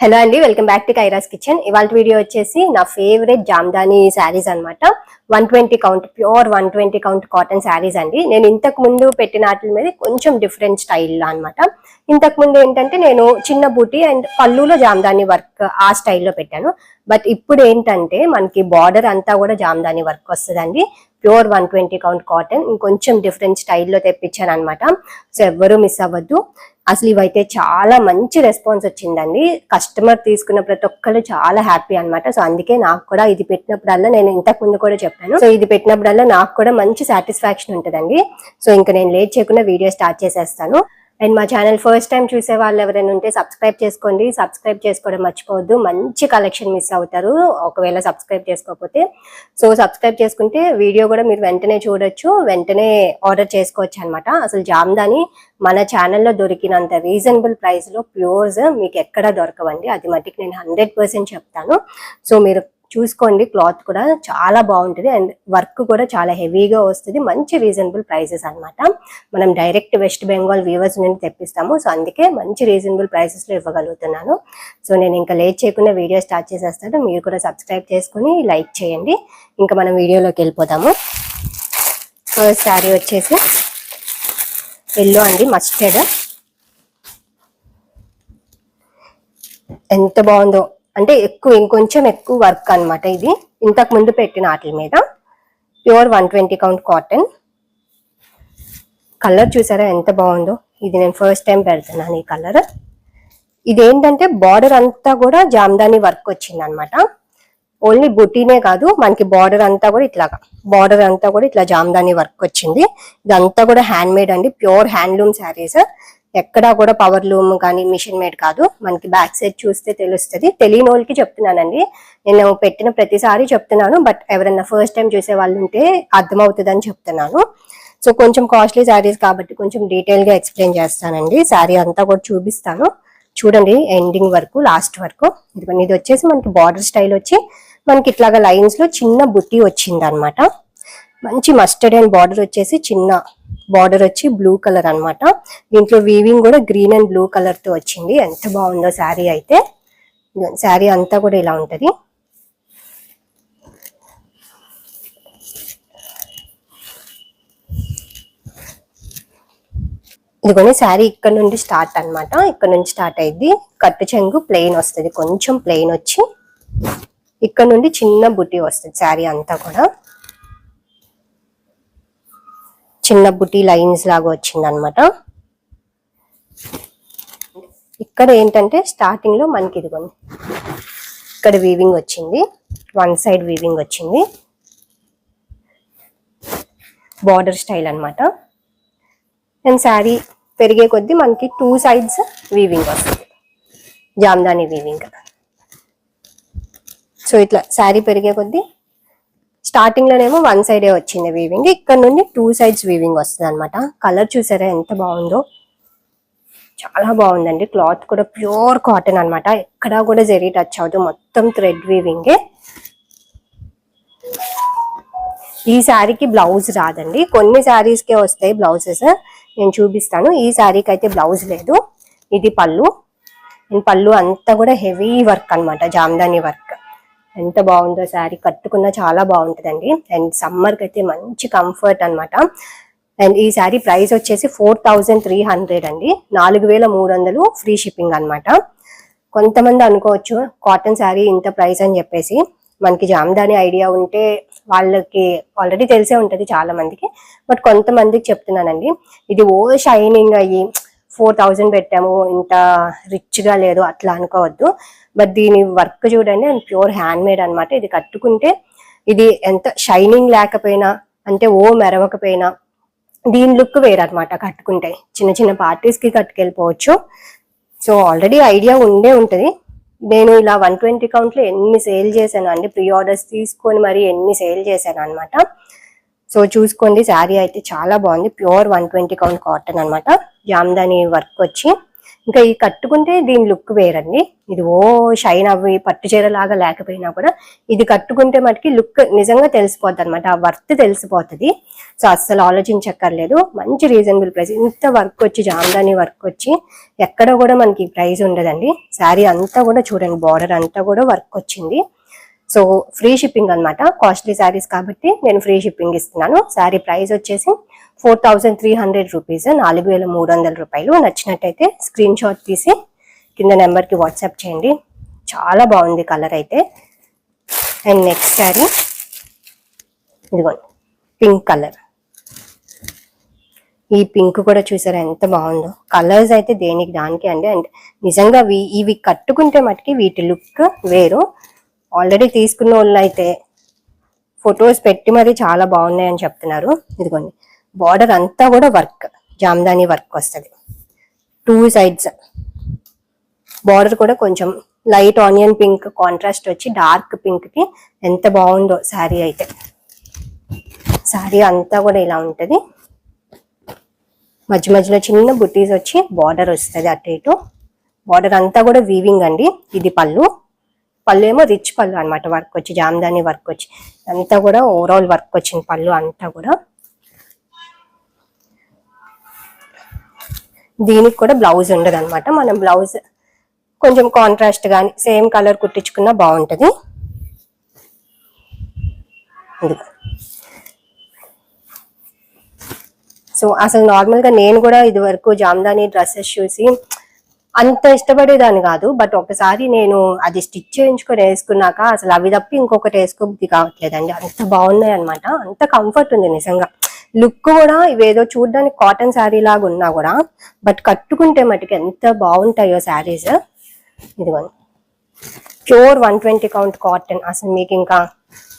Hello అండి welcome back to Kaira's kitchen ఇవాళ video వచ్చేసి నా ఫేవరెట్ జామ్దాని శారీస్ అన్నమాట. One twenty count pure one twenty count cotton saris అండి. నేను ఇంతకు ముందు పెట్టిన వాటి మీద కొంచెం డిఫరెంట్ స్టైల్లో అనమాట ఇంతకు ముందు ఏంటంటే నేను చిన్న బూటీ అండ్ పళ్ళులో జామ్దాని వర్క్ ఆ స్టైల్లో పెట్టాను. బట్ ఇప్పుడు ఏంటంటే మనకి బార్డర్ అంతా కూడా జామ్దాని వర్క్ వస్తుందండి. Pure one twenty count cotton ఇంకొంచెం డిఫరెంట్ స్టైల్లో తెప్పించాను అనమాట సో ఎవ్వరూ మిస్ అవ్వద్దు. అసలు ఇవైతే చాలా మంచి రెస్పాన్స్ వచ్చిందండి. కస్టమర్ తీసుకున్న ప్రతి ఒక్కరు చాలా హ్యాపీ అన్నమాట. సో అందుకే నాకు కూడా ఇది పెట్టినప్పుడల్లా నేను ఇంతకు ముందు కూడా చెప్పాను. సో ఇది పెట్టినప్పుడల్లా నాకు కూడా మంచి సాటిస్ఫాక్షన్ ఉంటుందండి. సో ఇంకా నేను లేట్ చేయకుండా వీడియో స్టార్ట్ చేసేస్తాను. అండ్ మా ఛానల్ ఫస్ట్ టైం చూసే వాళ్ళు ఎవరైనా ఉంటే సబ్స్క్రైబ్ చేసుకోండి. సబ్స్క్రైబ్ చేసుకోవడం మర్చిపోవద్దు. మంచి కలెక్షన్ మిస్ అవుతారు. ఒకవేళ సబ్స్క్రైబ్ చేసుకోకపోతే. సో సబ్స్క్రైబ్ చేసుకుంటే వీడియో కూడా మీరు వెంటనే చూడొచ్చు. వెంటనే ఆర్డర్ చేసుకోవచ్చు అనమాట అసలు జామ్దాని మన ఛానల్లో దొరికినంత రీజనబుల్ ప్రైస్లో ప్యూర్స్ మీకు ఎక్కడ దొరకవండి. అది మట్టికి నేను హండ్రెడ్ పర్సెంట్ చెప్తాను. సో మీరు చూసుకోండి. క్లాత్ కూడా చాలా బాగుంటుంది. అండ్ వర్క్ కూడా చాలా హెవీగా వస్తుంది. మంచి రీజనబుల్ ప్రైసెస్ అనమాట మనం డైరెక్ట్ వెస్ట్ బెంగాల్ వ్యూవర్స్ నుండి తెప్పిస్తాము. సో అందుకే మంచి రీజనబుల్ ప్రైసెస్లో ఇవ్వగలుగుతున్నాను. సో నేను ఇంకా లేట్ చేయకుండా వీడియో స్టార్ట్ చేసేస్తాను. మీరు కూడా సబ్స్క్రైబ్ చేసుకుని లైక్ చేయండి. ఇంకా మనం వీడియోలోకి వెళ్ళిపోతాము ఫస్ట్ శారీ వచ్చేసి ఎల్లో అండి మస్టర్డ్. ఎంత బాగుందో. అంటే ఎక్కువ ఇంకొంచెం ఎక్కువ వర్క్ అన్నమాట ఇది. ఇంతకు ముందు పెట్టిన వాటి మీద. Pure one twenty count cotton. Colour చూసారా ఎంత బాగుందో? ఇది నేను ఫస్ట్ టైం పెడుతున్నాను ఈ కలర్. ఇదేంటంటే బార్డర్ అంతా కూడా జామ్దాని వర్క్ వచ్చింది అనమాట ఓన్లీ బుటీనే కాదు మనకి బార్డర్ అంతా కూడా ఇట్లాగా. బార్డర్ అంతా కూడా ఇట్లా జామ్దాని వర్క్ వచ్చింది. ఇదంతా కూడా హ్యాండ్ మేడ్ అండి. Pure handloom saris. ఎక్కడా కూడా పవర్ లూమ్ కానీ మిషన్ మేడ్ కాదు. మనకి బ్యాక్ సైడ్ చూస్తే తెలుస్తుంది. తెలియని వాళ్ళకి చెప్తున్నానండి. నేను పెట్టిన ప్రతిసారి చెప్తున్నాను బట్ ఎవరైనా ఫస్ట్ టైం చూసే వాళ్ళు ఉంటే అర్థమవుతుందని చెప్తున్నాను. సో కొంచెం కాస్ట్లీ శారీస్ కాబట్టి కొంచెం డీటెయిల్గా ఎక్స్ప్లెయిన్ చేస్తానండి. శారీ అంతా కూడా చూపిస్తాను. చూడండి ఎండింగ్ వరకు లాస్ట్ వరకు. ఇదిగోండి ఇది వచ్చేసి మనకి బార్డర్ స్టైల్ వచ్చి మనకి ఇట్లాగా లైన్స్లో చిన్న బుట్టి వచ్చింది అనమాట మంచి మస్టర్డ్ అండ్ బార్డర్ వచ్చేసి చిన్న బార్డర్ వచ్చి బ్లూ కలర్ అన్నమాట. దీంట్లో వీవింగ్ కూడా గ్రీన్ అండ్ బ్లూ కలర్తో వచ్చింది. ఎంత బాగుందో శారీ అయితే. శారీ అంతా కూడా ఇలా ఉంటది. ఇదిగోని శారీ ఇక్కడ నుండి స్టార్ట్ అనమాట ఇక్కడ నుంచి స్టార్ట్ అయింది కట్టు చెంగు ప్లెయిన్ వస్తుంది. కొంచెం ప్లెయిన్ వచ్చి ఇక్కడ నుండి చిన్న బుట్టి వస్తుంది శారీ అంతా కూడా. చిన్న బుటీ లైన్స్ లాగా వచ్చింది అనమాట ఇక్కడ ఏంటంటే స్టార్టింగ్లో మనకి ఇదిగోండి. ఇక్కడ వీవింగ్ వచ్చింది. వన్ సైడ్ వీవింగ్ వచ్చింది. బార్డర్ స్టైల్ అనమాట అండ్ శారీ పెరిగే కొద్దీ మనకి టూ సైడ్స్ వీవింగ్ వస్తుంది. జామ్దాని వీవింగ్ సో ఇట్లా శారీ పెరిగే కొద్దీ స్టార్టింగ్ లోనేమో వన్ సైడే వచ్చింది వీవింగ్ ఇక్కడ నుండి టూ సైడ్స్ వీవింగ్ వస్తుంది అనమాట కలర్ చూసారా ఎంత బాగుందో? చాలా బాగుందండి. క్లాత్ కూడా ప్యూర్ కాటన్ అనమాట ఎక్కడా కూడా జరీ టచ్ అవ్వదు. మొత్తం థ్రెడ్ వీవింగే ఈ శారీకి బ్లౌజ్ రాదండి. కొన్ని శారీస్కే వస్తాయి బ్లౌజెస్ నేను చూపిస్తాను. ఈ శారీకి అయితే బ్లౌజ్ లేదు. ఇది పళ్ళు. పళ్ళు అంతా కూడా హెవీ వర్క్ అనమాట జామ్దాని వర్క్ ఎంత బాగుందో శారీ కట్టుకున్న చాలా బాగుంటుందండి. అండ్ సమ్మర్కి అయితే మంచి కంఫర్ట్ అన్నమాట. అండ్ ఈ శారీ ప్రైస్ వచ్చేసి ఫోర్ థౌజండ్ త్రీ హండ్రెడ్ అండి. నాలుగు వేల మూడు వందలు ఫ్రీ షిప్పింగ్ అన్నమాట. కొంతమంది అనుకోవచ్చు కాటన్ శారీ ఇంత ప్రైస్ అని చెప్పేసి. మనకి జామదాని ఐడియా ఉంటే వాళ్ళకి ఆల్రెడీ తెలిసే ఉంటుంది చాలా మందికి. బట్ కొంతమందికి చెప్తున్నానండి. ఇది ఓ షైనింగ్ అయ్యి ఫోర్ థౌజండ్ పెట్టాము. ఇంత రిచ్గా లేదు అట్లా అనుకోవద్దు. బట్ దీని వర్క్ చూడండి అండ్ ప్యూర్ హ్యాండ్ మేడ్ అనమాట ఇది కట్టుకుంటే ఇది ఎంత షైనింగ్ లేకపోయినా అంటే ఓ మెరవకపోయినా దీని లుక్ వేరనమాట కట్టుకుంటే. చిన్న చిన్న పార్టీస్కి కట్టుకెళ్ళిపోవచ్చు. సో ఆల్రెడీ ఐడియా ఉండే ఉంటుంది. నేను ఇలా వన్ ట్వంటీ కౌంట్లో ఎన్ని సేల్ చేశాను అండి ప్రీ ఆర్డర్స్ తీసుకొని మరి ఎన్ని సేల్ చేశాను అనమాట సో చూసుకోండి శారీ అయితే చాలా బాగుంది. Pure one twenty count cotton అనమాట జామ్దాని వర్క్ వచ్చి. ఇంకా ఈ కట్టుకుంటే దీని లుక్ వేరండి. ఇది ఓ షైన్ అవి పట్టు చీర లాగా లేకపోయినా కూడా ఇది కట్టుకుంటే మటుకి లుక్ నిజంగా తెలిసిపోద్ది అనమాట ఆ వర్త్ తెలిసిపోతుంది. సో అస్సలు ఆలోచించక్కర్లేదు. మంచి రీజనబుల్ ప్రైస్. ఇంత వర్క్ వచ్చి జామ్దాని వర్క్ వచ్చి ఎక్కడ కూడా మనకి ప్రైస్ ఉండదండి. శారీ అంతా కూడా చూడండి బార్డర్ అంతా కూడా వర్క్ వచ్చింది. సో ఫ్రీ షిప్పింగ్ అనమాట కాస్ట్లీ శారీస్ కాబట్టి నేను ఫ్రీ షిప్పింగ్ ఇస్తున్నాను. శారీ ప్రైస్ వచ్చేసి four thousand three hundred rupees నాలుగు వేల మూడు వందల రూపాయలు. నచ్చినట్టయితే స్క్రీన్ షాట్ తీసి కింద నెంబర్కి వాట్సాప్ చేయండి. చాలా బాగుంది కలర్ అయితే. అండ్ నెక్స్ట్ శారీ ఇదిగోండి పింక్ కలర్ ఈ పింక్ కూడా చూసారా ఎంత బాగుందో? కలర్స్ అయితే దేనికి దానికి అండి. అండ్ నిజంగా ఇవి కట్టుకుంటే మటుకి వీటి లుక్ వేరు. ఆల్రెడీ తీసుకున్న వాళ్ళు అయితే ఫొటోస్ పెట్టి మరి చాలా బాగున్నాయి అని చెప్తున్నారు. ఇదిగోండి. బార్డర్ అంతా కూడా వర్క్ జామ్దాని వర్క్ వస్తుంది. Two sides. బార్డర్ కూడా కొంచెం లైట్ ఆనియన్ పింక్ కాంట్రాస్ట్ వచ్చి డార్క్ పింక్కి ఎంత బాగుందో శారీ అయితే. శారీ అంతా కూడా ఇలా ఉంటుంది. మధ్య మధ్యలో చిన్న బుట్టీస్ వచ్చి బార్డర్ వస్తుంది అటు ఇటు. బార్డర్ అంతా కూడా వీవింగ్ అండి. ఇది పళ్ళు. పళ్ళు ఏమో రిచ్ పళ్ళు అనమాట వర్క్ వచ్చి జామదాని వర్క్ వచ్చి అంతా కూడా ఓవరాల్ వర్క్ వచ్చింది పళ్ళు అంతా కూడా. దీనికి కూడా బ్లౌజ్ ఉండదు అనమాట మనం బ్లౌజ్ కొంచెం కాంట్రాస్ట్ కానీ సేమ్ కలర్ కుట్టించుకున్నా బాగుంటుంది. సో అసలు నార్మల్గా నేను కూడా ఇది వరకు జామ్దాని డ్రెస్సెస్ చూసి అంత ఇష్టపడేదాన్ని కాదు బట్ ఒకసారి నేను అది స్టిచ్ చేయించుకొని వేసుకున్నాక అసలు అవి తప్పి ఇంకొకటి వేసుకోబుద్ధి కావట్లేదండి. అంత బాగున్నాయి అనమాట అంత కంఫర్ట్ ఉంది నిజంగా. లుక్ కూడా ఇవేదో చూడడానికి కాటన్ శారీ లాగా ఉన్నా కూడా బట్ కట్టుకుంటే మటుకు ఎంత బాగుంటాయో శారీస్ ఇదిగోండి pure one twenty count cotton అసలు మీకు ఇంకా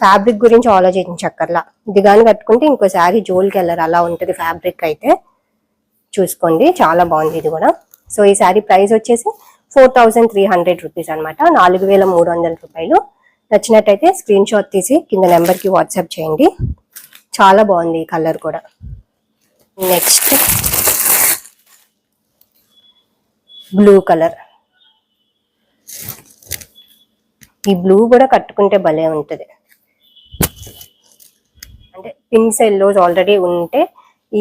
ఫ్యాబ్రిక్ గురించి ఆలోచించక్కర్లా. ఇది కానీ కట్టుకుంటే ఇంకో శారీ జోల్కి వెళ్ళరు అలా ఉంటుంది ఫ్యాబ్రిక్ అయితే. చూసుకోండి. చాలా బాగుంది ఇది కూడా. సో ఈ శారీ ప్రైస్ వచ్చేసి four thousand three hundred rupees అనమాట నాలుగు వేల మూడు వందల రూపాయలు. నచ్చినట్టయితే స్క్రీన్ షాట్ తీసి కింద నెంబర్కి వాట్సాప్ చేయండి. చాలా బాగుంది ఈ కలర్ కూడా. నెక్స్ట్. Blue colour. ఈ బ్లూ కూడా కట్టుకుంటే భలే ఉంటుంది. అంటే పింక్స్ ఎల్లోస్ ఆల్రెడీ ఉంటే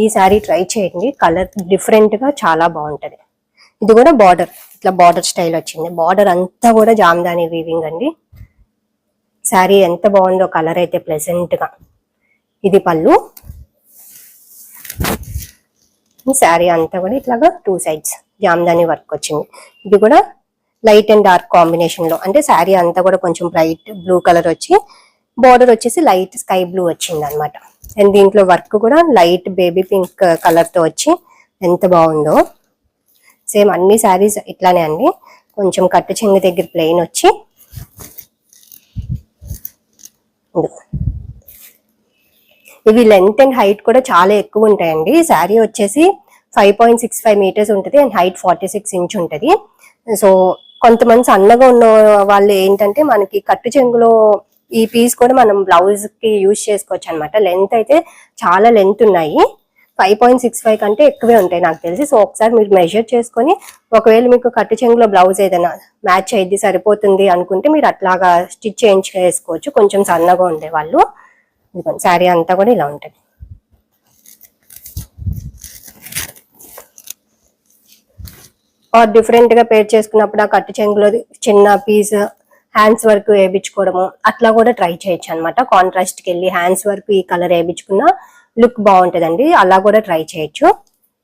ఈ సారీ ట్రై చేయండి. కలర్ డిఫరెంట్గా చాలా బాగుంటుంది. ఇది కూడా బార్డర్ ఇట్లా బార్డర్ స్టైల్ వచ్చింది. బార్డర్ అంతా కూడా జామ్దాని వీవింగ్ అండి. శారీ ఎంత బాగుందో కలర్ అయితే ప్లెజెంట్గా ఇది పళ్ళు. శారీ అంతా కూడా ఇట్లాగా టూ సైడ్స్ జామ్దాని వర్క్ వచ్చింది. ఇది కూడా లైట్ అండ్ డార్క్ కాంబినేషన్లో అంటే శారీ అంతా కూడా కొంచెం బ్రైట్ బ్లూ కలర్ వచ్చి బార్డర్ వచ్చేసి లైట్ స్కై బ్లూ వచ్చింది అనమాట అండ్ దీంట్లో వర్క్ కూడా లైట్ బేబీ పింక్ కలర్తో వచ్చి ఎంత బాగుందో. సేమ్ అన్ని శారీస్ ఇట్లానే అండి. కొంచెం కట్టు చెంగు దగ్గర ప్లెయిన్ వచ్చి. ఇవి లెంత్ అండ్ హైట్ కూడా చాలా ఎక్కువ ఉంటాయండి. శారీ వచ్చేసి five point six five metres ఉంటుంది and height forty six inch ఉంటుంది. సో కొంతమంది సన్నగా ఉన్న వాళ్ళు ఏంటంటే మనకి కట్టు చెంగులో ఈ పీస్ కూడా మనం బ్లౌజ్కి యూజ్ చేసుకోవచ్చు అనమాట లెంత్ అయితే చాలా లెంత్ ఉన్నాయి. ఫైవ్ పాయింట్ సిక్స్ ఫైవ్ కంటే ఎక్కువే ఉంటాయి నాకు తెలిసి. సో ఒకసారి మీరు మెజర్ చేసుకొని ఒకవేళ మీకు కట్టు చెంగులో బ్లౌజ్ ఏదైనా మ్యాచ్ అయ్యింది సరిపోతుంది అనుకుంటే మీరు అట్లాగా స్టిచ్ చేయించి కొంచెం సన్నగా ఉండే వాళ్ళు. శారీ అంతా కూడా ఇలా ఉంటుంది. ఆర్ డిఫరెంట్గా పేర్ చేసుకున్నప్పుడు ఆ కట్టు చెంగులో చిన్న పీస్ హ్యాండ్స్ వర్క్ వేయించుకోవడము అట్లా కూడా ట్రై చేయొచ్చు అనమాట కాంట్రాస్ట్కి వెళ్ళి హ్యాండ్స్ వర్క్ ఈ కలర్ వేయించుకున్నా లుక్ బాగుంటుందండి. అలా కూడా ట్రై చేయొచ్చు.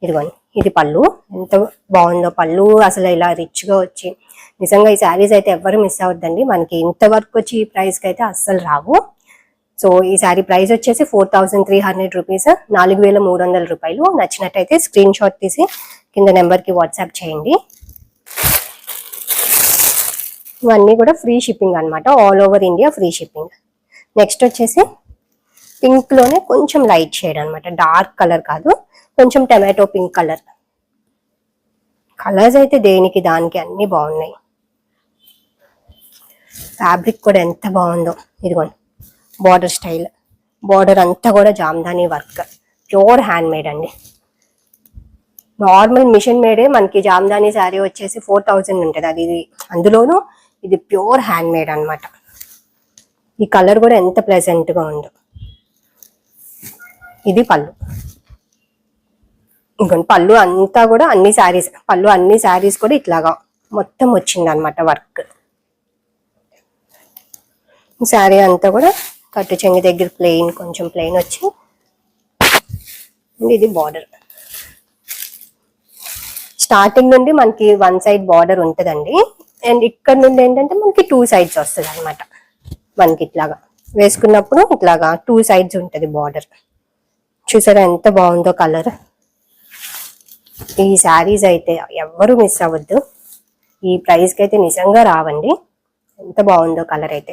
ఇదిగోండి ఇది పళ్ళు. ఎంత బాగుందో పళ్ళు. అసలు ఇలా రిచ్గా వచ్చి నిజంగా ఈ శారీస్ అయితే ఎవ్వరు మిస్ అవద్దండి మనకి ఇంతవరకు వచ్చి ఈ ప్రైస్కి అయితే అస్సలు రావు. సో ఈ శారీ ప్రైస్ వచ్చేసి four thousand three hundred rupees. నాలుగు వేల మూడు వందల రూపాయలు. నచ్చినట్టయితే స్క్రీన్ షాట్ తీసి కింద నెంబర్కి వాట్సాప్ చేయండి. ఇవన్నీ కూడా ఫ్రీ షిప్పింగ్ అనమాట all over India free shipping. Next వచ్చేసి పింక్లోనే కొంచెం లైట్ షేడ్ అనమాట డార్క్ కలర్ కాదు కొంచెం టమాటో పింక్ కలర్. కలర్స్ అయితే దేనికి దానికి అన్ని బాగున్నాయి. ఫ్యాబ్రిక్ కూడా ఎంత బాగుందో. ఇదిగోండి బార్డర్ స్టైల్. బార్డర్ అంతా కూడా Jamdani work. Pure hand made అండి. నార్మల్ మిషన్ మేడే మనకి జామ్దాని శారీ వచ్చేసి ఫోర్ థౌజండ్ ఉంటుంది. అది ఇది అందులోనూ ఇది ప్యూర్ హ్యాండ్ మేడ్ అన్నమాట. ఈ కలర్ కూడా ఎంత ప్లెజెంట్గా ఉందో. ఇది పళ్ళు. ఇంకొన్ని పళ్ళు అంతా కూడా అన్ని శారీస్ పళ్ళు అన్ని శారీస్ కూడా ఇట్లాగా మొత్తం వచ్చింది అనమాట వర్క్. శారీ అంతా కూడా కట్టు చెంగి దగ్గర ప్లెయిన్ కొంచెం ప్లెయిన్ వచ్చి ఇది బార్డర్. స్టార్టింగ్ నుండి మనకి వన్ సైడ్ బార్డర్ ఉంటుందండి. అండ్ ఇక్కడ నుండి ఏంటంటే మనకి టూ సైడ్స్ వస్తుంది అనమాట మనకి ఇట్లాగా వేసుకున్నప్పుడు ఇట్లాగా టూ సైడ్స్ ఉంటుంది బార్డర్. చూసారా ఎంత బాగుందో కలర్? ఈ శారీస్ అయితే ఎవ్వరు మిస్ అవ్వద్దు. ఈ ప్రైస్కి అయితే నిజంగా రావండి. ఎంత బాగుందో కలర్ అయితే.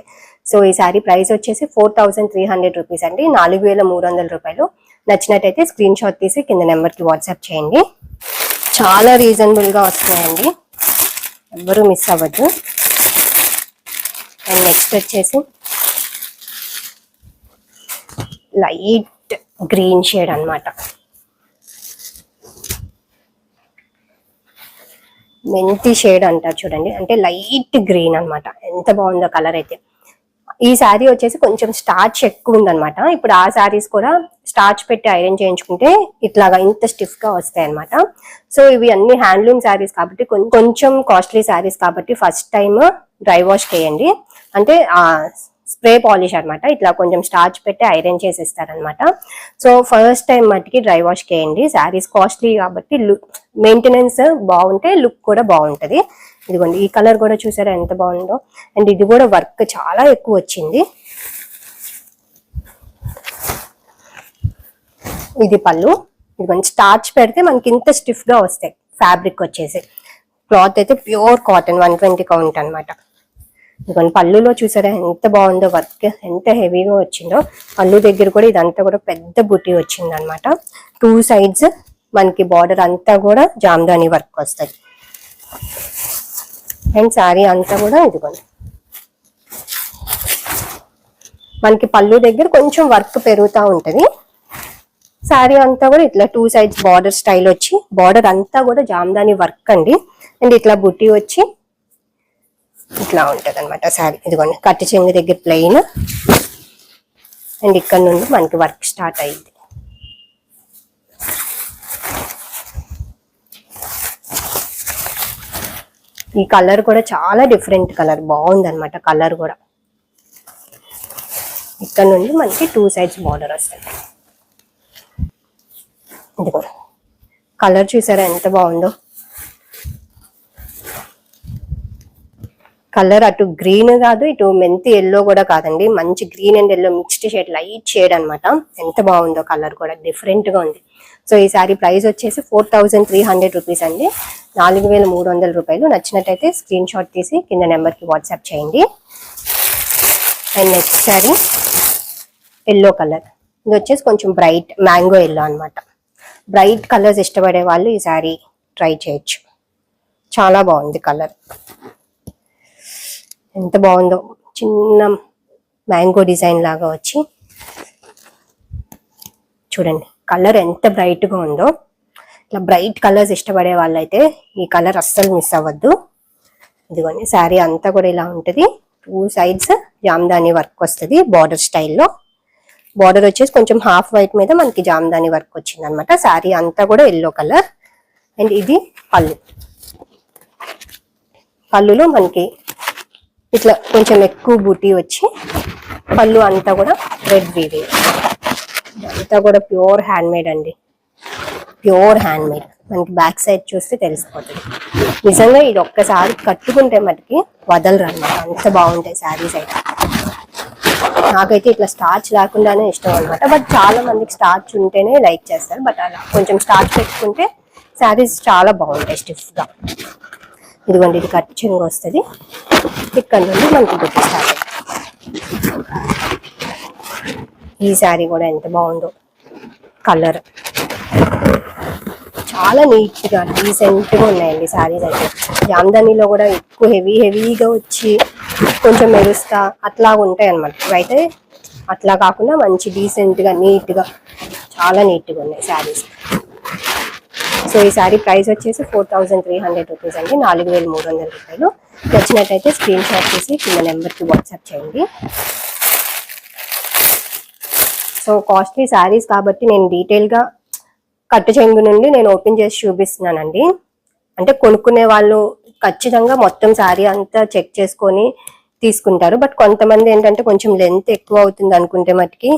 సో ఈ శారీ ప్రైస్ వచ్చేసి four thousand three hundred rupees అండి. నాలుగు వేల మూడు వందల రూపాయలు. నచ్చినట్టయితే స్క్రీన్ షాట్ తీసి కింద నెంబర్కి వాట్సాప్ చేయండి. చాలా రీజనబుల్గా వస్తున్నాయండి ఎవ్వరూ మిస్ అవ్వద్దు. అండ్ నెక్స్ట్ వచ్చేసి లైట్ గ్రీన్ షేడ్ అన్నమాట. మెంతి షేడ్ అంటారు చూడండి. అంటే లైట్ గ్రీన్ అన్నమాట. ఎంత బాగుందో కలర్ అయితే. ఈ శారీ వచ్చేసి కొంచెం స్టార్చ్ ఎక్కువ ఉందన్నమాట. ఇప్పుడు ఆ శారీస్ కూడా స్టార్చ్ పెట్టి ఐరన్ చేయించుకుంటే ఇట్లాగా ఇంత స్టిఫ్గా వస్తాయి అనమాట సో ఇవి అన్ని హ్యాండ్లూమ్ శారీస్ కాబట్టి కొంచెం కాస్ట్లీ శారీస్ కాబట్టి ఫస్ట్ టైం డ్రై వాష్ చేయండి. అంటే స్ప్రే పాలిష్ అనమాట ఇట్లా కొంచెం స్టార్చ్ పెట్టి ఐరన్ చేసి ఇస్తారనమాట సో ఫస్ట్ టైం మట్టికి డ్రై వాష్ చేయండి శారీస్ కాస్ట్లీ కాబట్టి లుక్ మెయింటెనెన్స్ బాగుంటే లుక్ కూడా బాగుంటుంది. ఇదిగోండి ఈ కలర్ కూడా చూసారా ఎంత బాగుందో. అండ్ ఇది కూడా వర్క్ చాలా ఎక్కువ వచ్చింది. ఇది పళ్ళు. ఇదిగోండి స్టార్చ్ పెడితే మనకి ఇంత స్టిఫ్గా వస్తాయి. ఫ్యాబ్రిక్ వచ్చేసి. క్లాత్ అయితే pure cotton one twenty count అనమాట ఇదిగోండి పళ్ళులో చూసారా ఎంత బాగుందో వర్క్ ఎంత హెవీగా వచ్చిందో. పళ్ళు దగ్గర కూడా ఇదంతా కూడా పెద్ద బుట్టి వచ్చింది అనమాట టూ సైడ్స్ మనకి బార్డర్ అంతా కూడా జామ్దాని వర్క్ వస్తుంది. అండ్ శారీ అంతా కూడా ఇదిగోండి మనకి పళ్ళు దగ్గర కొంచెం వర్క్ పెరుగుతూ ఉంటుంది. శారీ అంతా కూడా ఇట్లా టూ సైడ్స్ బార్డర్ స్టైల్ వచ్చి బార్డర్ అంతా కూడా జామ్దాని వర్క్ అండి. అండ్ ఇట్లా బుట్టి వచ్చి ఇట్లా ఉంటుంది అనమాట శారీ. ఇదిగోండి కట్టు చెంగు దగ్గర ప్లెయిన్ అండ్ ఇక్కడ నుండి మనకి వర్క్ స్టార్ట్ అయ్యింది ఈ కలర్ కూడా చాలా డిఫరెంట్ కలర్ బాగుంది అనమాట కలర్ కూడా. ఇక్కడ నుండి మనకి టూ సైడ్స్ బార్డర్ వస్తుంది ఇదిగో కలర్ చూసారా ఎంత బాగుందో? కలర్ అటు గ్రీన్ కాదు ఇటు మెంతి ఎల్లో కూడా కాదండి. మంచి green and yellow mixed shade light shade అనమాట ఎంత బాగుందో కలర్ కూడా డిఫరెంట్గా ఉంది. సో ఈ సారీ ప్రైస్ వచ్చేసి four thousand three hundred rupees అండి. నాలుగు వేల మూడు వందల రూపాయలు. నచ్చినట్టయితే స్క్రీన్ షాట్ తీసి కింద నెంబర్కి వాట్సాప్ చేయండి. And next sari yellow colour ఇది వచ్చేసి కొంచెం బ్రైట్ మ్యాంగో ఎల్లో అనమాట బ్రైట్ కలర్స్ ఇష్టపడే వాళ్ళు ఈ సారీ ట్రై చేయొచ్చు. చాలా బాగుంది కలర్ ఎంత బాగుందో. చిన్న మ్యాంగో డిజైన్ లాగా వచ్చి. చూడండి కలర్ ఎంత బ్రైట్గా ఉందో. ఇట్లా బ్రైట్ కలర్స్ ఇష్టపడే వాళ్ళైతే ఈ కలర్ అస్సలు మిస్ అవ్వద్దు. ఇదిగోండి శారీ అంతా కూడా ఇలా ఉంటుంది. టూ సైడ్స్ జామ్దాని వర్క్ వస్తుంది బార్డర్ స్టైల్లో. బార్డర్ వచ్చేసి కొంచెం హాఫ్ వైట్ మీద మనకి జామ్దాని వర్క్ వచ్చింది అనమాట శారీ అంతా కూడా ఎల్లో కలర్. అండ్ ఇది పళ్ళు. పళ్ళులో మనకి ఇట్లా కొంచెం ఎక్కువ బూటీ వచ్చి పళ్ళు అంతా కూడా రెడ్ వీవింగ్ అంతా కూడా ప్యూర్ హ్యాండ్ మేడ్ అండి. ప్యూర్ హ్యాండ్ మేడ్ మనకి బ్యాక్ సైడ్ చూస్తే తెలిసిపోతుంది. నిజంగా ఇది ఒక్కసారి కట్టుకుంటే మనకి వదలరు అన్నమాట అంత బాగుంటాయి శారీస్ అయితే. నాకైతే ఇట్లా స్టార్చ్ లేకుండానే ఇష్టం అనమాట బట్ చాలా మందికి స్టార్చ్ ఉంటేనే లైక్ చేస్తారు. బట్ అలా కొంచెం స్టార్చ్ పెట్టుకుంటే శారీస్ చాలా బాగుంటాయి స్టిఫ్గా. ఇదిగోండి ఇది కట్ చెంగు వస్తుంది. ఇక్కడ నుండి మనకి బుట్టి స్టార్ట్ ఈ శారీ కూడా ఎంత బాగుందో. కలర్ చాలా నీట్గా డీసెంట్గా ఉన్నాయండి శారీస్ అయితే. జామ్దానీలో కూడా ఎక్కువ హెవీ హెవీగా వచ్చి కొంచెం మెరుస్తా అట్లా ఉంటాయి అనమాట ఇవైతే అట్లా కాకుండా మంచి డీసెంట్గా నీట్గా చాలా నీట్గా ఉన్నాయి శారీస్. సో ఈ సారీ ప్రైస్ వచ్చేసి four thousand three hundred rupees అండి. నాలుగు వేల మూడు వందల రూపాయలు. నచ్చినట్టయితే స్క్రీన్ షాట్ చేసి కింద నెంబర్కి వాట్సాప్ చేయండి. సో కాస్ట్లీ శారీస్ కాబట్టి నేను డీటెయిల్గా కట్టు చెంగు నుండి నేను ఓపెన్ చేసి చూపిస్తున్నానండి. అంటే కొనుక్కునే వాళ్ళు ఖచ్చితంగా మొత్తం శారీ అంతా చెక్ చేసుకొని తీసుకుంటారు. బట్ కొంతమంది ఏంటంటే కొంచెం లెంత్ ఎక్కువ అవుతుంది అనుకుంటే మటుకి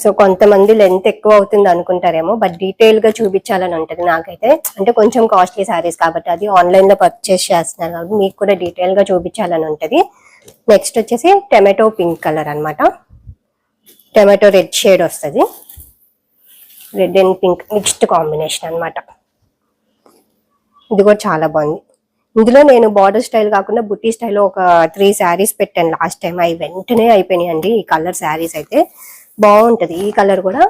సో కొంతమంది లెంత్ ఎక్కువ అవుతుంది అనుకుంటారేమో బట్ డీటెయిల్గా చూపించాలని ఉంటది. నాకైతే అంటే కొంచెం కాస్ట్లీ శారీస్ కాబట్టి అది ఆన్లైన్లో పర్చేస్ చేస్తున్నారు కాబట్టి మీకు కూడా డీటెయిల్గా చూపించాలని ఉంటది. నెక్స్ట్ వచ్చేసి టమాటో పింక్ కలర్ అనమాట టమాటో రెడ్ షేడ్ వస్తుంది. Red and pink mixed combination అనమాట ఇది కూడా చాలా బాగుంది. ఇందులో నేను బార్డర్ స్టైల్ కాకుండా బుట్టి స్టైల్లో ఒక త్రీ శారీస్ పెట్టాను లాస్ట్ టైం అవి వెంటనే అయిపోయినాయి అండి ఈ కలర్ శారీస్ అయితే. బాగుంటుంది. ఈ కలర్ కూడా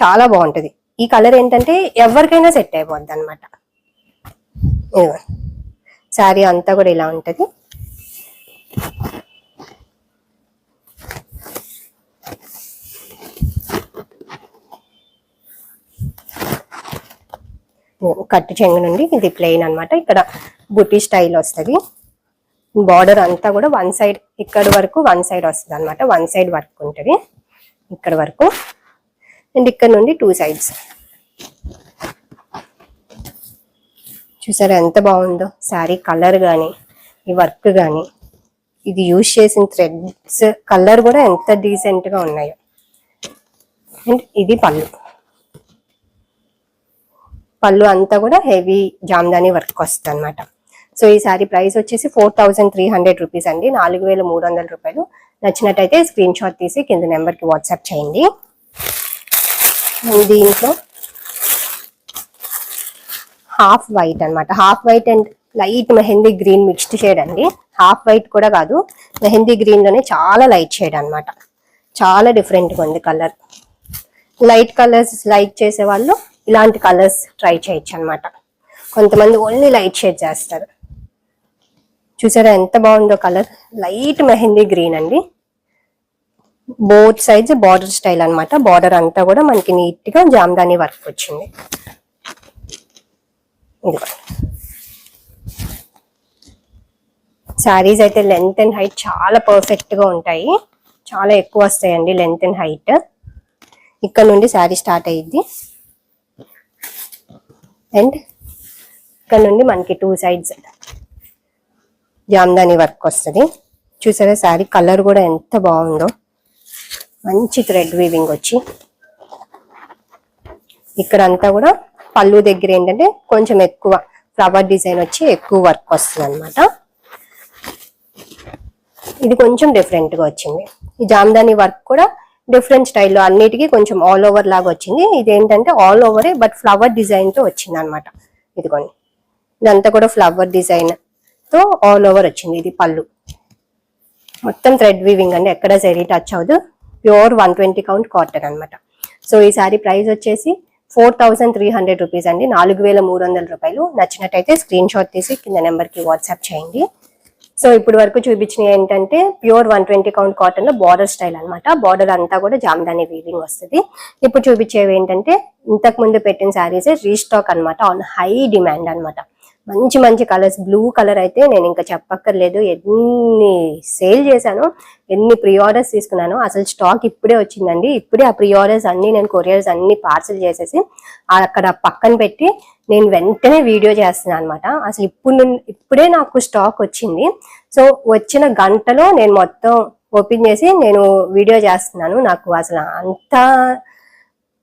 చాలా బాగుంటుంది. ఈ కలర్ ఏంటంటే ఎవరికైనా సెట్ అయిపోద్ది అనమాట శారీ అంతా కూడా ఇలా ఉంటుంది. కట్టు చెంగు నుండి ఇది ప్లెయిన్ అన్నమాట. ఇక్కడ బుటీ స్టైల్ వస్తుంది. బార్డర్ అంతా కూడా వన్ సైడ్ ఇక్కడ వరకు వన్ సైడ్ వస్తుంది అనమాట వన్ సైడ్ వర్క్ ఉంటుంది. ఇక్కడ వరకు. అండ్ ఇక్కడ నుండి టూ సైడ్స్ చూసారా ఎంత బాగుందో? శారీ కలర్ కానీ ఈ వర్క్ కానీ ఇది యూజ్ చేసిన థ్రెడ్స్ కలర్ కూడా ఎంత డీసెంట్గా ఉన్నాయో. అండ్ ఇది పళ్ళు. పళ్ళు అంతా కూడా హెవీ జామ్దాని వర్క్ వస్తుంది అనమాట సో ఈ సారీ ప్రైస్ వచ్చేసి four thousand three hundred rupees అండి. నాలుగు వేల మూడు వందల రూపాయలు. నచ్చినట్టయితే స్క్రీన్ షాట్ తీసి కింద నెంబర్కి వాట్సాప్ చేయండి. దీంట్లో హాఫ్ వైట్ అనమాట half white and light mehndi green mixed shade అండి. హాఫ్ వైట్ కూడా కాదు మెహందీ గ్రీన్లోనే చాలా లైట్ షేడ్ అనమాట చాలా డిఫరెంట్గా ఉంది కలర్. లైట్ కలర్స్ లైక్ చేసే వాళ్ళు ఇలాంటి కలర్స్ ట్రై చేయొచ్చు అనమాట కొంతమంది ఓన్లీ లైట్ షేడ్ చేస్తారు. చూసారా ఎంత బాగుందో కలర్? లైట్ మెహందీ గ్రీన్ అండి. బోత్ సైడ్స్ బార్డర్ స్టైల్ అన్నమాట. బార్డర్ అంతా కూడా మనకి నీట్గా జామ్దాని వర్క్ వచ్చింది. సారీస్ శారీస్ అయితే లెంత్ అండ్ హైట్ చాలా పర్ఫెక్ట్గా ఉంటాయి. చాలా ఎక్కువ వస్తాయండి లెంత్ అండ్ హైట్. ఇక్కడ నుండి శారీ స్టార్ట్ అయ్యింది అండ్ ఇక్కడ నుండి మనకి టూ సైడ్స్ జామ్దాని వర్క్ వస్తుంది. చూసారా శారీ కలర్ కూడా ఎంత బాగుందో. మంచి థ్రెడ్ వీవింగ్ వచ్చి. ఇక్కడ అంతా కూడా పళ్ళు దగ్గర ఏంటంటే కొంచెం ఎక్కువ ఫ్లవర్ డిజైన్ వచ్చి ఎక్కువ వర్క్ వస్తుంది అనమాట ఇది కొంచెం డిఫరెంట్గా వచ్చింది. ఈ జామ్దాని వర్క్ కూడా డిఫరెంట్ స్టైల్లో అన్నిటికీ కొంచెం ఆల్ ఓవర్ లాగా వచ్చింది. ఇది ఏంటంటే ఆల్ ఓవరే బట్ ఫ్లవర్ డిజైన్తో వచ్చింది అనమాట ఇదిగోండి. ఇదంతా కూడా ఫ్లవర్ డిజైన్ తో ఆల్ ఓవర్ వచ్చింది ఇది పళ్ళు. మొత్తం థ్రెడ్ వీవింగ్ అండి ఎక్కడ సరి టచ్ అవ్వదు. Pure one twenty count cotton అనమాట సో ఈ సారీ ప్రైస్ వచ్చేసి four thousand three hundred rupees అండి. నాలుగు వేల మూడు వందల రూపాయలు. నచ్చినట్టయితే స్క్రీన్ షాట్ తీసి కింద నెంబర్కి వాట్సాప్ చేయండి. సో ఇప్పుడు వరకు చూపించినవి ఏంటంటే ప్యూర్ వన్ ట్వంటీ కౌంట్ కాటన్లో బార్డర్ స్టైల్ అనమాట బార్డర్ అంతా కూడా జామదాని వీవింగ్ వస్తుంది. ఇప్పుడు చూపించేవి ఏంటంటే ఇంతకు ముందు పెట్టిన శారీస్ రీస్టాక్ అనమాట ఆన్ హై డిమాండ్ అనమాట మంచి మంచి కలర్స్ బ్లూ కలర్ అయితే నేను ఇంకా చెప్పక్కర్లేదు. ఎన్ని సేల్ చేశాను ఎన్ని ప్రీ ఆర్డర్స్ తీసుకున్నాను అసలు స్టాక్ ఇప్పుడే వచ్చిందండి. ఇప్పుడే ఆ ప్రీ ఆర్డర్స్ అన్ని నేను కొరియర్స్ అన్ని పార్సల్ చేసేసి అక్కడ పక్కన పెట్టి నేను వెంటనే వీడియో చేస్తున్నాను అనమాట అసలు ఇప్పుడు ఇప్పుడే నాకు స్టాక్ వచ్చింది. సో వచ్చిన గంటలో నేను మొత్తం ఓపెన్ చేసి నేను వీడియో చేస్తున్నాను. నాకు అసలు అంత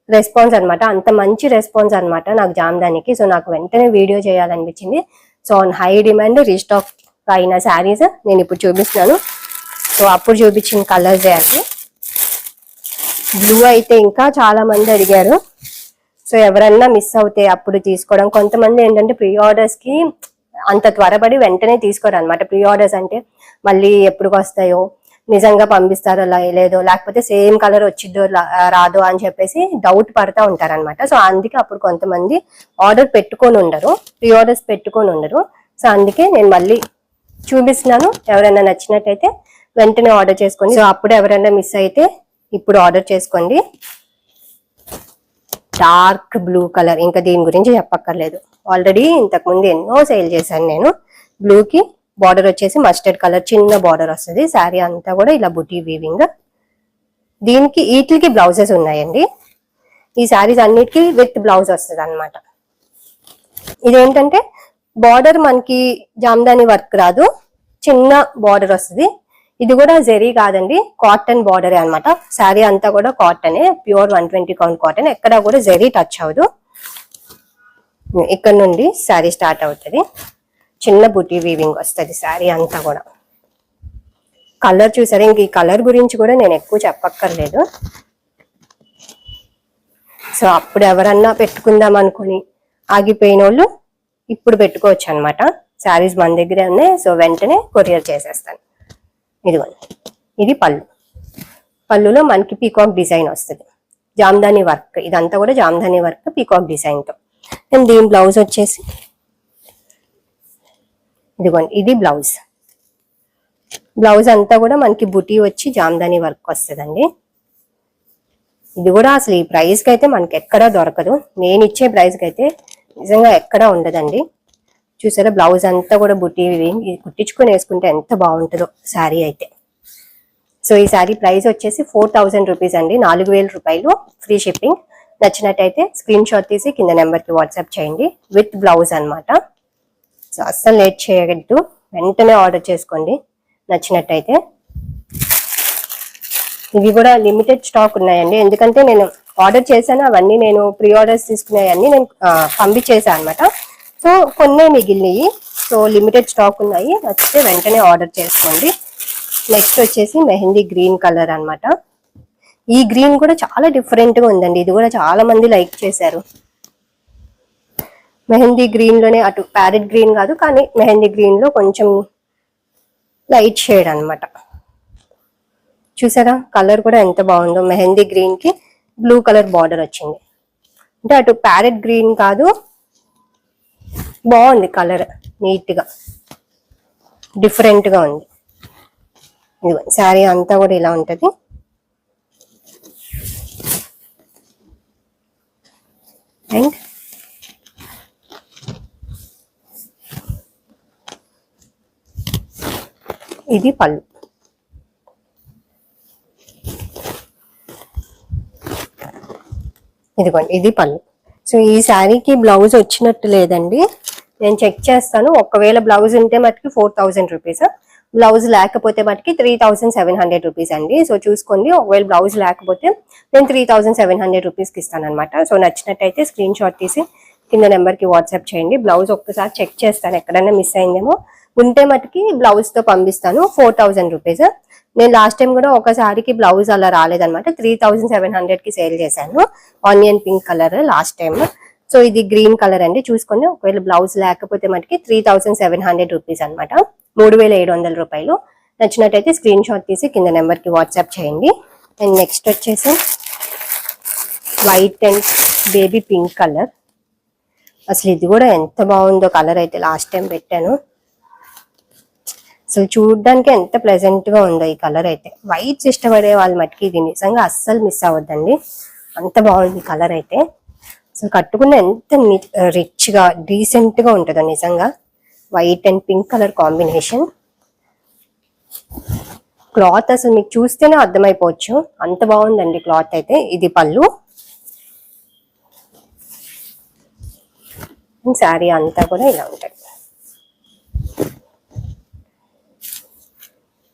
రెస్పాన్స్ అనమాట అంత మంచి రెస్పాన్స్ అనమాట నాకు జామ్దానికి. సో నాకు వెంటనే video చేయాలనిపించింది. So on high demand restock అయిన శారీస్ నేను ఇప్పుడు చూపిస్తున్నాను. సో అప్పుడు చూపించిన కలర్స్ అవి. బ్లూ అయితే ఇంకా చాలా మంది అడిగారు. సో ఎవరన్నా మిస్ అవుతే అప్పుడు తీసుకోవడం. కొంతమంది ఏంటంటే ప్రీ ఆర్డర్స్కి అంత త్వరపడి వెంటనే తీసుకోరు అనమాట ప్రీ ఆర్డర్స్ అంటే మళ్ళీ ఎప్పుడు వస్తాయో నిజంగా పంపిస్తారో లేదో లేకపోతే సేమ్ కలర్ వచ్చిద్దో లా- రాదో అని చెప్పేసి డౌట్ పడతా ఉంటారనమాట సో అందుకే అప్పుడు కొంతమంది ఆర్డర్ పెట్టుకొని ఉండరు ప్రీ ఆర్డర్స్ పెట్టుకొని ఉండరు. సో అందుకే నేను మళ్ళీ చూపిస్తున్నాను. ఎవరైనా నచ్చినట్టయితే వెంటనే ఆర్డర్ చేసుకోండి. సో అప్పుడు ఎవరైనా మిస్ అయితే ఇప్పుడు ఆర్డర్ చేసుకోండి. డార్క్ బ్లూ కలర్ ఇంకా దీని గురించి చెప్పక్కర్లేదు. ఆల్రెడీ ఇంతకుముందు ఎన్నో సేల్ చేశాను నేను. బ్లూకి బార్డర్ వచ్చేసి మస్టర్డ్ కలర్ చిన్న బార్డర్ వస్తుంది. శారీ అంతా కూడా ఇలా బుటీ వీవింగ్ దీనికి వీటికి బ్లౌజెస్ ఉన్నాయండి. ఈ శారీస్ అన్నిటికీ విత్ బ్లౌజ్ వస్తుంది అనమాట ఇదేంటంటే బార్డర్ మనకి జామ్దాని వర్క్ రాదు. చిన్న బార్డర్ వస్తుంది. ఇది కూడా జెరీ కాదండి కాటన్ బార్డరే అన్నమాట. శారీ అంతా కూడా కాటనే pure one twenty count cotton. ఎక్కడ కూడా జెరీ టచ్ అవ్వదు. ఇక్కడ నుండి శారీ స్టార్ట్ అవుతుంది. చిన్న బుటీ వీవింగ్ వస్తుంది శారీ అంతా కూడా. కలర్ చూసారా? ఇంక ఈ కలర్ గురించి కూడా నేను ఎక్కువ చెప్పక్కర్లేదు. సో అప్పుడు ఎవరన్నా పెట్టుకుందాం అనుకుని ఆగిపోయిన వాళ్ళు ఇప్పుడు పెట్టుకోవచ్చు అనమాట శారీస్ మన దగ్గరే ఉన్నాయి సో వెంటనే కొరియర్ చేసేస్తాను. ఇదిగోండి ఇది పళ్ళు. పళ్ళులో మనకి పీకాక్ డిజైన్ వస్తుంది. జామ్దాని వర్క్ ఇదంతా కూడా జామ్దాని వర్క్ పీకాక్ డిజైన్తో అండ్ దీని బ్లౌజ్ వచ్చేసి ఇదిగోండి ఇది బ్లౌజ్. బ్లౌజ్ అంతా కూడా మనకి బుటీ వచ్చి జామ్దాని వర్క్ వస్తుందండి. ఇది కూడా అసలు ఈ ప్రైస్కి అయితే మనకి ఎక్కడా దొరకదు. నేను ఇచ్చే ప్రైస్కి అయితే నిజంగా ఎక్కడా ఉండదండి. చూసారా బ్లౌజ్ అంతా కూడా బుట్టి ఇది. కుట్టించుకొని వేసుకుంటే ఎంత బాగుంటుందో శారీ అయితే. సో ఈ శారీ ప్రైస్ వచ్చేసి ఫోర్ థౌజండ్ రూపీస్ అండి. నాలుగు వేల రూపాయలు ఫ్రీ షిప్పింగ్ నచ్చినట్టయితే స్క్రీన్ షాట్ తీసి కింద నెంబర్కి వాట్సాప్ చేయండి. విత్ బ్లౌజ్ అనమాట సో అస్సలు లేట్ చేయగలదు వెంటనే ఆర్డర్ చేసుకోండి. నచ్చినట్టయితే. ఇవి కూడా లిమిటెడ్ స్టాక్ ఉన్నాయండి. ఎందుకంటే నేను ఆర్డర్ చేశాను. అవన్నీ నేను ప్రీ ఆర్డర్స్ తీసుకున్నాయన్నీ నేను పంపించేసాను అనమాట సో కొన్ని మిగిలినవి సో లిమిటెడ్ స్టాక్ ఉన్నాయి. నచ్చితే వెంటనే ఆర్డర్ చేసుకోండి. నెక్స్ట్ వచ్చేసి మెహందీ గ్రీన్ కలర్ అనమాట ఈ గ్రీన్ కూడా చాలా డిఫరెంట్గా ఉందండి. ఇది కూడా చాలా మంది లైక్ చేశారు. మెహందీ గ్రీన్లోనే అటు ప్యారెట్ గ్రీన్ కాదు కానీ మెహందీ గ్రీన్లో కొంచెం లైట్ షేడ్ అనమాట చూసారా? కలర్ కూడా ఎంత బాగుందో. మెహందీ గ్రీన్కి బ్లూ కలర్ బార్డర్ వచ్చింది. అంటే అటు ప్యారెట్ గ్రీన్ కాదు బాగుంది కలర్ నీట్గా డిఫరెంట్గా ఉంది శారీ అంతా కూడా ఇలా ఉంటది. ఇది పళ్ళు. ఇదిగోండి ఇది పళ్ళు. సో ఈ శారీకి బ్లౌజ్ వచ్చినట్టు లేదండి. నేను చెక్ చేస్తాను. ఒకవేళ బ్లౌజ్ ఉంటే మటుకి ఫోర్ థౌసండ్ రూపీస్. బ్లౌజ్ లేకపోతే మటుకి three thousand seven hundred rupees అండి. సో చూసుకోండి. ఒకవేళ బ్లౌజ్ లేకపోతే నేను త్రీ థౌసండ్ సెవెన్ హండ్రెడ్ రూపీస్కి ఇస్తాను అనమాట సో నచ్చినట్టయితే స్క్రీన్ షాట్ తీసి కింద నెంబర్కి వాట్సాప్ చేయండి. బ్లౌజ్ ఒక్కసారి చెక్ చేస్తాను. ఎక్కడైనా మిస్ అయిందేమో ఉంటే మటుకి బ్లౌజ్తో పంపిస్తాను. ఫోర్ థౌసండ్ రూపీస్ నేను లాస్ట్ టైం కూడా ఒకసారికి బ్లౌజ్ అలా రాలేదనమాట త్రీ థౌసండ్ సెవెన్ హండ్రెడ్కి సేల్ చేశాను. Onion pink colour last time so ఇది గ్రీన్ కలర్ అండి. చూసుకొని ఒకవేళ బ్లౌజ్ లేకపోతే మటుకి three thousand seven hundred rupees అనమాట మూడు వేల ఏడు వందల రూపాయలు. నచ్చినట్టయితే స్క్రీన్ షాట్ తీసి కింద నెంబర్కి వాట్సాప్ చేయండి. అండ్ నెక్స్ట్ వచ్చేసి white and baby pink colour అసలు ఇది కూడా ఎంత బాగుందో కలర్ అయితే లాస్ట్ టైం పెట్టాను. అసలు చూడడానికి ఎంత ప్లెజెంట్గా ఉందో ఈ కలర్ అయితే. వైట్స్ ఇష్టపడే వాళ్ళ మటుకి ఇది నిజంగా అస్సలు మిస్ అవ్వద్దండి. అంత బాగుంది ఈ కలర్ అయితే. అసలు కట్టుకున్న ఎంత రిచ్గా డీసెంట్గా ఉంటుందో నిజంగా. White and pink colour combination cloth అసలు మీకు చూస్తేనే అర్థమైపోవచ్చు. అంత బాగుందండి క్లాత్ అయితే. ఇది పళ్ళు. శారీ అంతా కూడా ఇలా ఉంటుంది.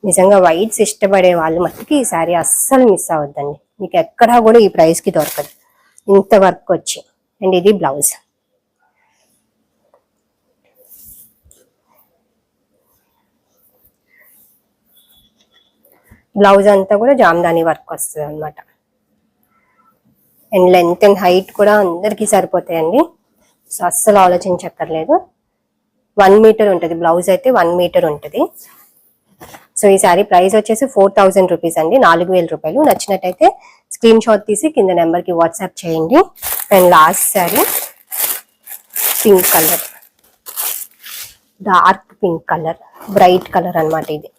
నిజంగా వైట్స్ ఇష్టపడే వాళ్ళు మట్టుకి ఈ శారీ అస్సలు మిస్ అవ్వద్దండి. మీకు ఎక్కడా కూడా ఈ ప్రైస్కి దొరకదు. ఇంత వర్క్ వచ్చి. అండ్ ఇది బ్లౌజ్ బ్లౌజ్ అంతా కూడా జామ్దాని వర్క్ వస్తుంది అనమాట అండ్ లెంత్ అండ్ హైట్ కూడా అందరికీ సరిపోతాయండి. సో అస్సలు ఆలోచించక్కర్లేదు. వన్ మీటర్ ఉంటుంది. బ్లౌజ్ అయితే వన్ మీటర్ ఉంటుంది. సో ఈ శారీ ప్రైస్ వచ్చేసి ఫోర్ థౌసండ్ రూపీస్ అండి. నాలుగు వేల రూపాయలు. నచ్చినట్టయితే స్క్రీన్ షాట్ తీసి కింద నెంబర్కి వాట్సాప్ చేయండి. And last sari pink colour. Dark pink colour. Bright colour అన్నమాట ఇది.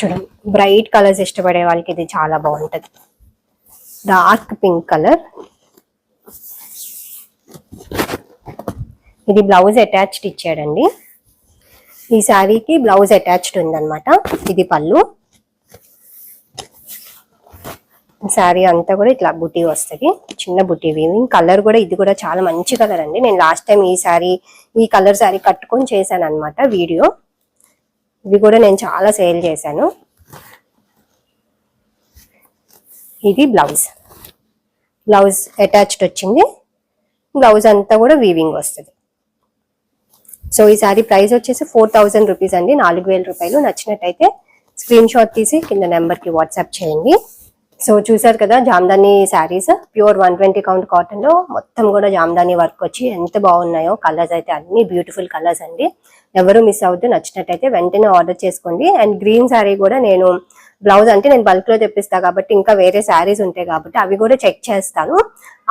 చూడండి. బ్రైట్ కలర్స్ ఇష్టపడే వాళ్ళకి ఇది చాలా బాగుంటది. Dark pink colour. ఇది బ్లౌజ్ అటాచ్డ్ ఇచ్చాడండి. ఈ శారీకి బ్లౌజ్ అటాచ్డ్ ఉందన్నమాట. ఇది పళ్ళు. శారీ అంతా కూడా ఇట్లా బుటీ వస్తుంది. చిన్న బుటీ వీవింగ్. కలర్ కూడా ఇది కూడా చాలా మంచి కలర్ అండి. నేను లాస్ట్ టైం ఈ శారీ ఈ కలర్ శారీ కట్టుకొని చేశాను అనమాట వీడియో. ఇవి కూడా నేను చాలా సేల్ చేశాను. ఇది బ్లౌజ్. బ్లౌజ్ అటాచ్డ్ వచ్చింది. బ్లౌజ్ అంతా కూడా వీవింగ్ వస్తుంది. సో ఈ సారీ ప్రైస్ వచ్చేసి ఫోర్ థౌజండ్ రూపీస్ అండి. నాలుగు వేల రూపాయలు. నచ్చినట్టయితే స్క్రీన్ షాట్ తీసి కింద నెంబర్కి వాట్సాప్ చేయండి. సో చూసారు కదా Jamdani saris pure one twenty count కాటన్లో మొత్తం కూడా జామ్దాని వర్క్ వచ్చి ఎంత బాగున్నాయో కలర్స్ అయితే అన్ని బ్యూటిఫుల్ కలర్స్ అండి. ఎవరు మిస్ అవుతూ నచ్చినట్టయితే వెంటనే ఆర్డర్ చేసుకోండి. అండ్ గ్రీన్ శారీ కూడా నేను బ్లౌజ్ అంటే నేను బల్క్లో తెప్పిస్తా కాబట్టి ఇంకా వేరే శారీస్ ఉంటాయి కాబట్టి అవి కూడా చెక్ చేస్తాను.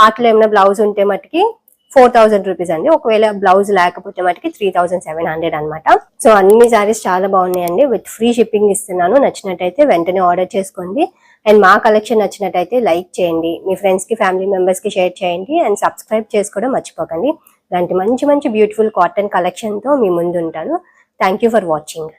వాటిలో ఏమైనా బ్లౌజ్ ఉంటే మటుకి ఫోర్ థౌసండ్ రూపీస్ అండి. ఒకవేళ బ్లౌజ్ లేకపోతే మటుకి త్రీ థౌసండ్ సెవెన్ హండ్రెడ్ అనమాట సో అన్ని సారీస్ చాలా బాగున్నాయండి. విత్ ఫ్రీ షిప్పింగ్ ఇస్తున్నాను. నచ్చినట్టయితే వెంటనే ఆర్డర్ చేసుకోండి. అండ్ మా కలెక్షన్ నచ్చినట్టయితే లైక్ చేయండి. మీ ఫ్రెండ్స్కి ఫ్యామిలీ మెంబర్స్కి షేర్ చేయండి. అండ్ సబ్స్క్రైబ్ చేసుకోవడం మర్చిపోకండి. ఇలాంటి మంచి మంచి బ్యూటిఫుల్ కాటన్ కలెక్షన్తో మీ ముందు ఉంటాను థ్యాంక్ యూ ఫర్ వాచింగ్